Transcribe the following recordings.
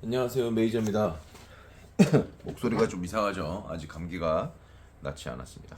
안녕하세요 메이저입니다. 목소리가 좀 이상하죠? 아직 감기가 낫지 않았습니다.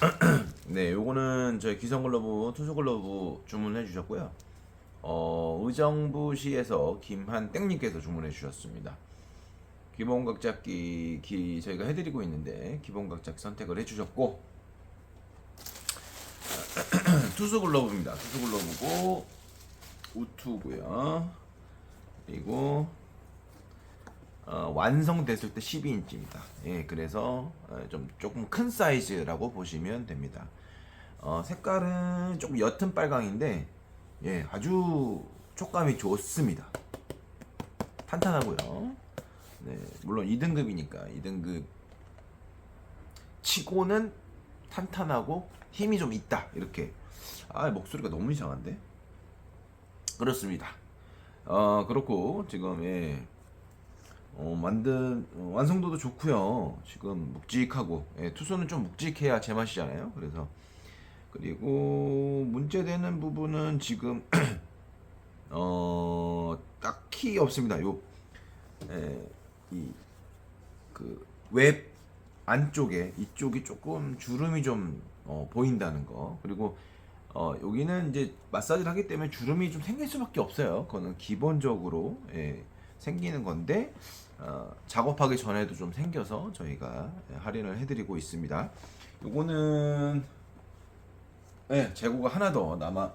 네, 요거는 저희 기성 글러브 투수 글러브 주문해 주셨고요. 어, 의정부시에서 김한 땡님께서 주문해 주셨습니다. 기본각 잡기 기 저희가 해드리고 있는데 기본각 잡기 선택을 해주셨고 투수 글러브입니다. 투수 글러브고 우투고요. 그리고 어, 완성됐을 때 12인치입니다. 예, 그래서 어, 좀 조금 큰 사이즈라고 보시면 됩니다. 어, 색깔은 조금 옅은 빨강인데 예, 아주 촉감이 좋습니다. 탄탄하고요. 네, 물론 2등급이니까 2등급 치고는 탄탄하고 힘이 좀 있다. 이렇게. 아, 목소리가 너무 이상한데. 그렇습니다. 어, 그렇고 지금 예. 어, 만든 어, 완성도도 좋고요. 지금 묵직하고 예, 투수는 좀 묵직해야 제맛이잖아요. 그래서 그리고 문제되는 부분은 지금 어 딱히 없습니다. 요 예, 이그 웹 안쪽에 이쪽이 조금 주름이 좀 어, 보인다는 거 그리고 어, 여기는 이제 마사지를 하기 때문에 주름이 좀 생길 수밖에 없어요. 그거는 기본적으로 예, 생기는 건데 어, 작업하기 전에도 좀 생겨서 저희가 예, 할인을 해드리고 있습니다. 요거는 예, 재고가 하나 더 남아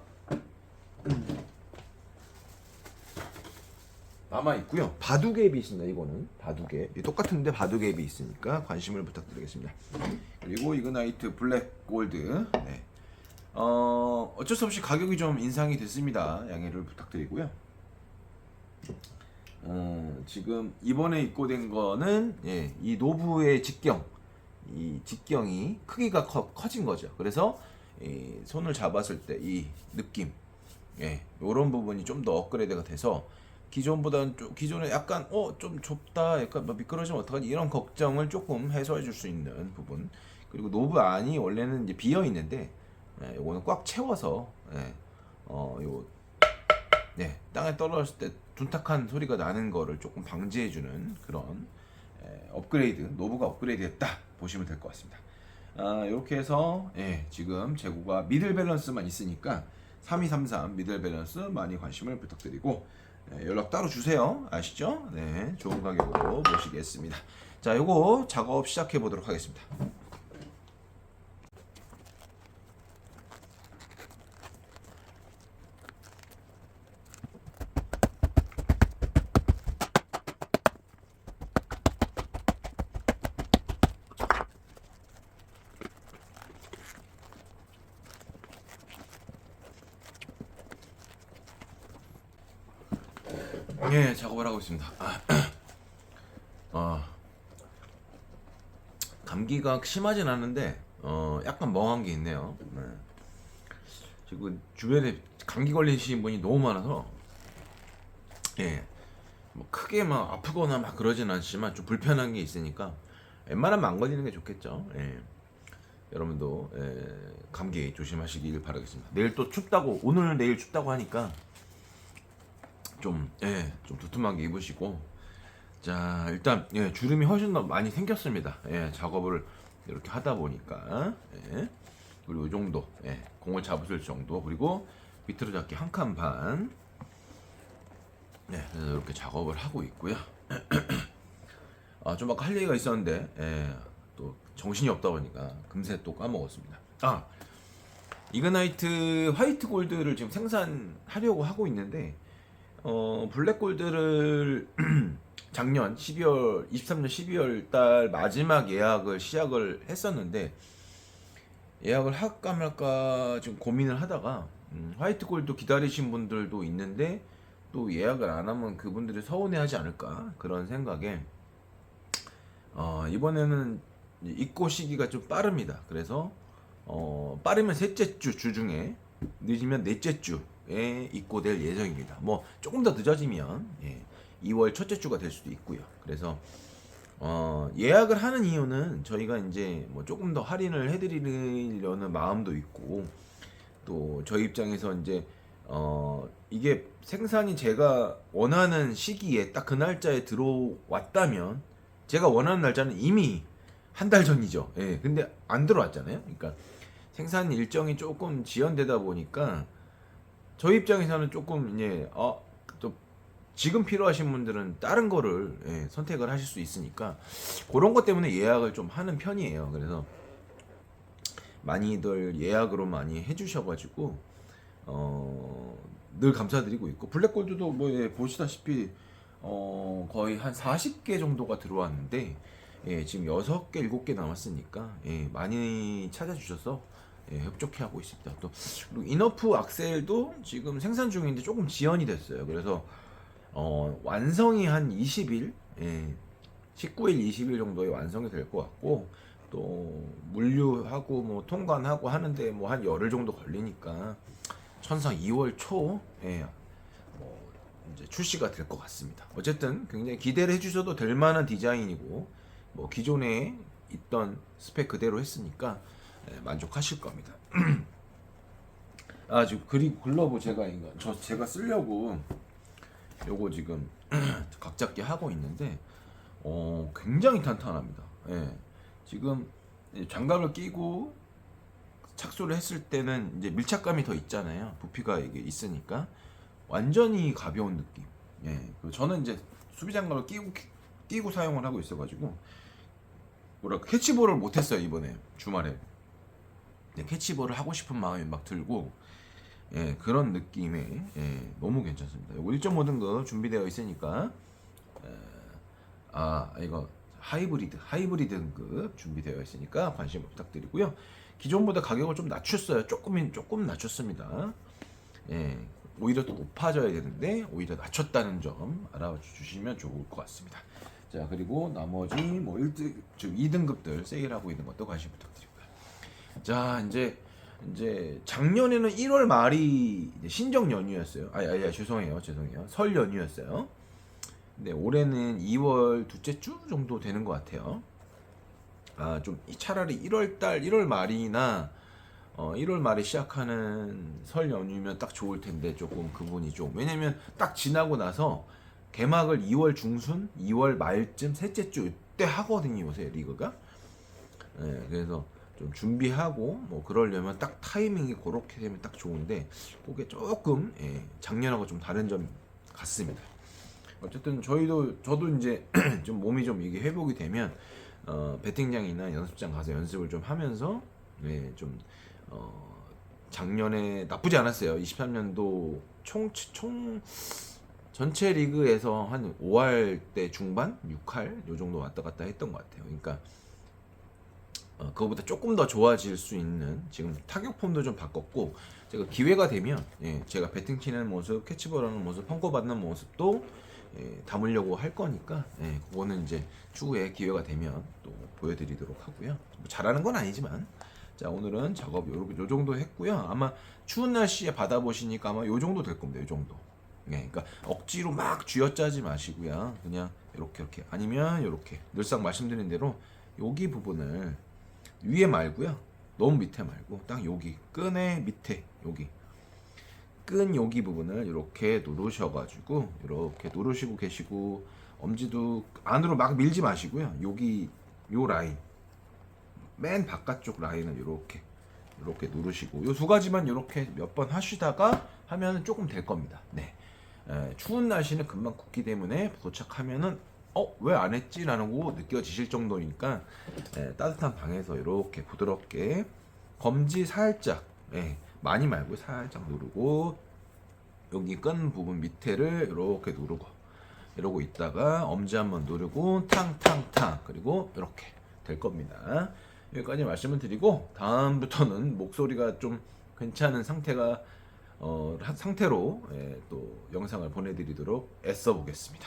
남아 있고요. 바둑앱이 있습니다. 이거는 바둑앱. 이 똑같은데 바둑앱이 있으니까 관심을 부탁드리겠습니다. 그리고 이그나이트 블랙 골드. 네. 어, 어쩔 수 없이 가격이 좀 인상이 됐습니다. 양해를 부탁드리고요. 어, 지금 이번에 입고된 거는 예, 이 노브의 직경, 이 직경이 크기가 커, 커진 거죠. 그래서 이 손을 잡았을 때 이 느낌, 예, 이런 부분이 좀 더 업그레이드가 돼서 기존보다는 좀 기존에 약간 어 좀 좁다, 약간 뭐 미끄러지면 어떡하지 이런 걱정을 조금 해소해 줄 수 있는 부분. 그리고 노브 안이 원래는 이제 비어 있는데 예, 요거는 꽉 채워서 예, 어, 요 네, 땅에 떨어졌을 때 둔탁한 소리가 나는 거를 조금 방지해주는 그런 에, 업그레이드, 노브가 업그레이드했다 보시면 될 것 같습니다. 아, 이렇게 해서 예, 지금 재고가 미들 밸런스만 있으니까 3233 미들 밸런스 많이 관심을 부탁드리고 예, 연락 따로 주세요. 아시죠? 네, 좋은 가격으로 모시겠습니다. 자, 요거 작업 시작해 보도록 하겠습니다. 예, 작업을 하고 있습니다. 아, 어, 감기가 심하진 않은데 어, 약간 멍한 게 있네요. 네. 지금 주변에 감기 걸리신 분이 너무 많아서 예, 뭐 크게 막 아프거나 막 그러진 않지만 좀 불편한 게 있으니까 웬만하면 안 걸리는 게 좋겠죠. 예. 여러분도 예, 감기 조심하시길 바라겠습니다. 내일 또 춥다고 오늘 내일 춥다고 하니까 좀, 예, 좀 두툼하게 입으시고. 자, 일단, 예, 주름이 훨씬 더 많이 생겼습니다. 예, 작업을 이렇게 하다 보니까. 예. 그리고 이 정도, 예, 공을 잡으실 정도. 그리고 밑으로 잡기 한 칸 반. 네, 그래서 이렇게 작업을 하고 있고요. 아, 좀 아까 할 얘기가 있었는데, 예, 또 정신이 없다 보니까 금세 또 까먹었습니다. 아, 이그나이트 화이트 골드를 지금 생산하려고 하고 있는데, 어, 블랙골드를 작년 12월 23년 12월 달 마지막 예약을 시작을 했었는데 예약을 할까 말까 지금 고민을 하다가 음, 화이트 골드 기다리신 분들도 있는데 또 예약을 안 하면 그분들이 서운해하지 않을까 그런 생각에 어, 이번에는 입고 시기가 좀 빠릅니다. 그래서 어, 빠르면 셋째 주 주중에 늦으면 넷째 주 에 입고될 예정입니다. 뭐 조금 더 늦어지면 예, 2월 첫째 주가 될 수도 있고요. 그래서 어, 예약을 하는 이유는 저희가 이제 뭐 조금 더 할인을 해드리려는 마음도 있고 또 저희 입장에서 이제 어 이게 생산이 제가 원하는 시기에 딱 그 날짜에 들어왔다면 제가 원하는 날짜는 이미 한 달 전이죠. 예. 근데 안 들어왔잖아요. 그러니까 생산 일정이 조금 지연되다 보니까 저희 입장에서는 조금 이제 어 또 지금 필요하신 분들은 다른 거를 예, 선택을 하실 수 있으니까 그런 것 때문에 예약을 좀 하는 편이에요. 그래서 많이들 예약으로 많이 해주셔가지고 어, 늘 감사드리고 있고 블랙골드도 뭐 예, 보시다시피 어, 거의 한 40개 정도가 들어왔는데 예, 지금 6개, 7개 남았으니까 예, 많이 찾아주셔서 예, 협조해 하고 있습니다. 또 이너프 악셀도 지금 생산 중인데 조금 지연이 됐어요. 그래서 어, 완성이 한 20일, 예, 19일, 20일 정도에 완성이 될 것 같고 또 물류하고 뭐 통관하고 하는데 뭐 한 열흘 정도 걸리니까 천상 2월 초 예, 뭐 이제 출시가 될 것 같습니다. 어쨌든 굉장히 기대를 해주셔도 될 만한 디자인이고 뭐 기존에 있던 스펙 그대로 했으니까 예, 만족하실 겁니다. 아 지금 그리고 글러브 제가 이거 저 제가 쓰려고 요거 지금 각잡기 하고 있는데 어 굉장히 탄탄합니다. 예. 지금 장갑을 끼고 착수를 했을 때는 이제 밀착감이 더 있잖아요. 부피가 이게 있으니까 완전히 가벼운 느낌. 예. 저는 이제 수비 장갑을 끼고 끼고 사용을 하고 있어가지고 뭐라 캐치볼을 못했어요 이번에 주말에. 네, 캐치볼을 하고 싶은 마음이 막 들고 예, 그런 느낌의 예, 너무 괜찮습니다. 이거 1.5 등급 준비되어 있으니까 에, 아 이거 하이브리드 하이브리드 등급 준비되어 있으니까 관심 부탁드리고요. 기존보다 가격을 좀 낮췄어요. 조금 조금 낮췄습니다. 예, 오히려 더 높아져야 되는데 오히려 낮췄다는 점 알아주시면 좋을 것 같습니다. 자 그리고 나머지 뭐 1등 즉 2등급들 세일하고 있는 것도 관심 부탁드리고요. 자 이제 이제 작년에는 1월 말이 신정 연휴였어요. 아니 아니 죄송해요 죄송해요 설 연휴였어요. 근데 올해는 2월 둘째 주 정도 되는 것 같아요. 아 좀 차라리 1월 달 1월 말이나 어 1월 말에 시작하는 설 연휴면 딱 좋을 텐데 조금 그분이 좀 왜냐면 딱 지나고 나서 개막을 2월 중순, 2월 말쯤 셋째 주 이때 하거든요 요새 리그가. 예, 그래서 좀 준비하고 뭐 그러려면 딱 타이밍이 그렇게 되면 딱 좋은데 그게 조금 예, 작년하고 좀 다른 점 같습니다. 어쨌든 저희도 저도 이제 좀 몸이 좀 이게 회복이 되면 어, 배팅장이나 연습장 가서 연습을 좀 하면서 네, 좀 어, 작년에 나쁘지 않았어요. 23년도 총 총 전체 리그에서 한 5할 때 중반, 6할 요 정도 왔다 갔다 했던 것 같아요. 그러니까 어, 그거보다 조금 더 좋아질 수 있는 지금 타격 폼도 좀 바꿨고 제가 기회가 되면 예, 제가 배팅 치는 모습, 캐치볼하는 모습, 펑커 받는 모습도 예, 담으려고 할 거니까 예, 그거는 이제 추후에 기회가 되면 또 보여드리도록 하고요. 뭐 잘하는 건 아니지만 자 오늘은 작업 요, 요 정도 했고요. 아마 추운 날씨에 받아 보시니까 아마 요 정도 될 겁니다. 요 정도. 예, 그러니까 억지로 막 쥐어짜지 마시고요. 그냥 이렇게 이렇게 아니면 이렇게 늘상 말씀드린 대로 여기 부분을 위에 말고요. 너무 밑에 말고 딱 여기 끈의 밑에 여기 끈 여기 부분을 이렇게 누르셔가지고 이렇게 누르시고 계시고 엄지도 안으로 막 밀지 마시고요. 여기 요 라인 맨 바깥쪽 라인을 이렇게 이렇게 누르시고 요 두 가지만 이렇게 몇 번 하시다가 하면 조금 될 겁니다. 네. 에, 추운 날씨는 금방 굳기 때문에 도착하면은 어 왜 안 했지라는 거 느껴지실 정도니까 에, 따뜻한 방에서 이렇게 부드럽게 검지 살짝 예, 많이 말고 살짝 누르고 여기 끈 부분 밑에를 이렇게 누르고 이러고 있다가 엄지 한번 누르고 탕탕탕 그리고 이렇게 될 겁니다. 여기까지 말씀을 드리고 다음부터는 목소리가 좀 괜찮은 상태가 어, 한 상태로 예, 또 영상을 보내드리도록 애써 보겠습니다.